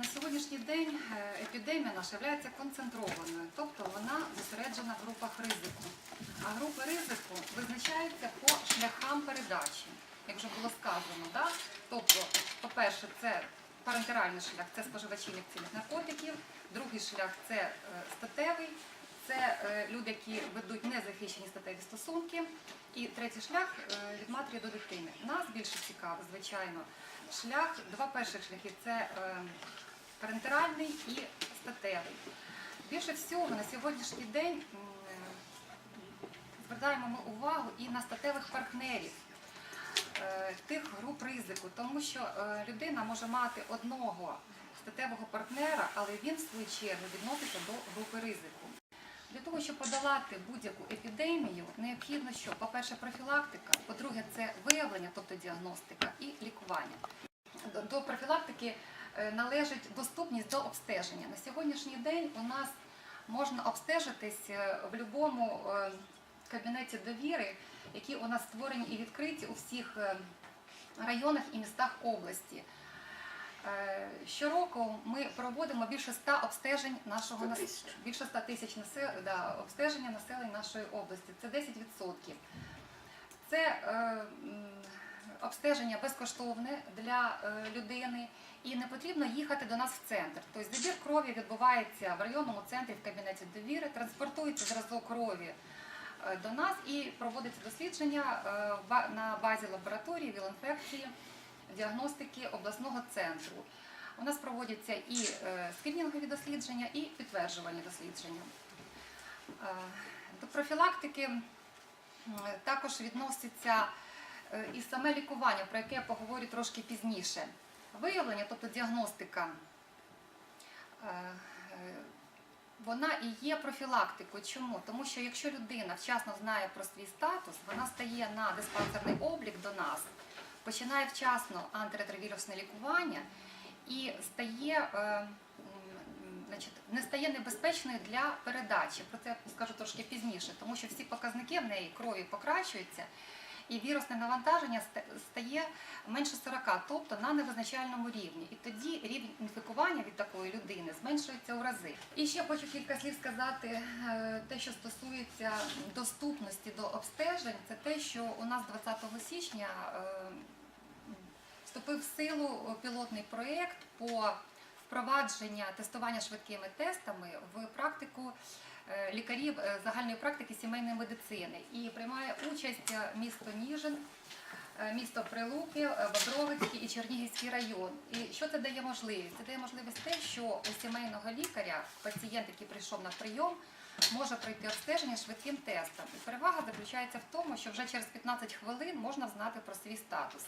На сьогоднішній день е, епідемія наша є концентрованою, тобто вона зосереджена в групах ризику. А групи ризику визначаються по шляхам передачі, як вже було сказано. Да? Тобто, по-перше, це парентеральний шлях, це споживачі лікційних наркотиків, другий шлях це е, статевий, це е, люди, які ведуть незахищені статеві стосунки. І третій шлях е, від матері до дитини. Нас більше цікавить, звичайно, шлях, два перших шляхи це е, парентеральний і статевий. Більше всього на сьогоднішній день звертаємо ми увагу і на статевих партнерів тих груп ризику, тому що людина може мати одного статевого партнера, але він в свою чергу відноситься до групи ризику. Для того, щоб подолати будь-яку епідемію, необхідно, що, по-перше, профілактика, по-друге, це виявлення, тобто діагностика і лікування. До- профілактики е, належить доступність до обстеження. На сьогоднішній день у нас можна обстежитись е, в будь-якому е, кабінеті довіри, які у нас створені і відкриті у всіх районах і містах області. Е, Щороку ми проводимо більше 100 обстежень нашого 100 нас- більше 100 тисяч насел- да, обстеження населення нашої області. Це 10%. Це е, обстеження безкоштовне для е, людини і не потрібно їхати до нас в центр. Тобто забір крові відбувається в районному центрі в кабінеті довіри, транспортується зразок крові е, до нас і проводиться дослідження на базі лабораторії віл-інфекції, діагностики обласного центру. У нас проводяться і е, скринінгові дослідження, і підтверджувальні дослідження. Е, До профілактики також відноситься е, і саме лікування, про яке я поговорю трошки пізніше. Виявлення, тобто діагностика, вона і є профілактикою. Чому? Тому що якщо людина вчасно знає про свій статус, вона стає на диспансерний облік до нас, починає вчасно антиретровірусне лікування і стає. е, Значить, не стає небезпечною для передачі. Про це скажу трошки пізніше, тому що всі показники в неї крові покращуються, і вірусне навантаження стає менше 40, тобто на невизначальному рівні. І тоді рівень від такої людини зменшується у рази. І ще хочу кілька слів сказати е, те, що стосується доступності до обстежень, це те, що у нас 20 січня е, вступив в силу пілотний проєкт по впровадження тестування швидкими тестами в практику е, лікарів загальної практики сімейної медицини. І приймає участь місто Ніжин, місто Прилуки, е, Бобровицький і Чернігівський район. І що це дає можливість? Це дає можливість те, що у сімейного лікаря пацієнт, який прийшов на прийом, може пройти обстеження швидким тестом. І перевага заключається в тому, що вже через 15 хвилин можна знати про свій статус.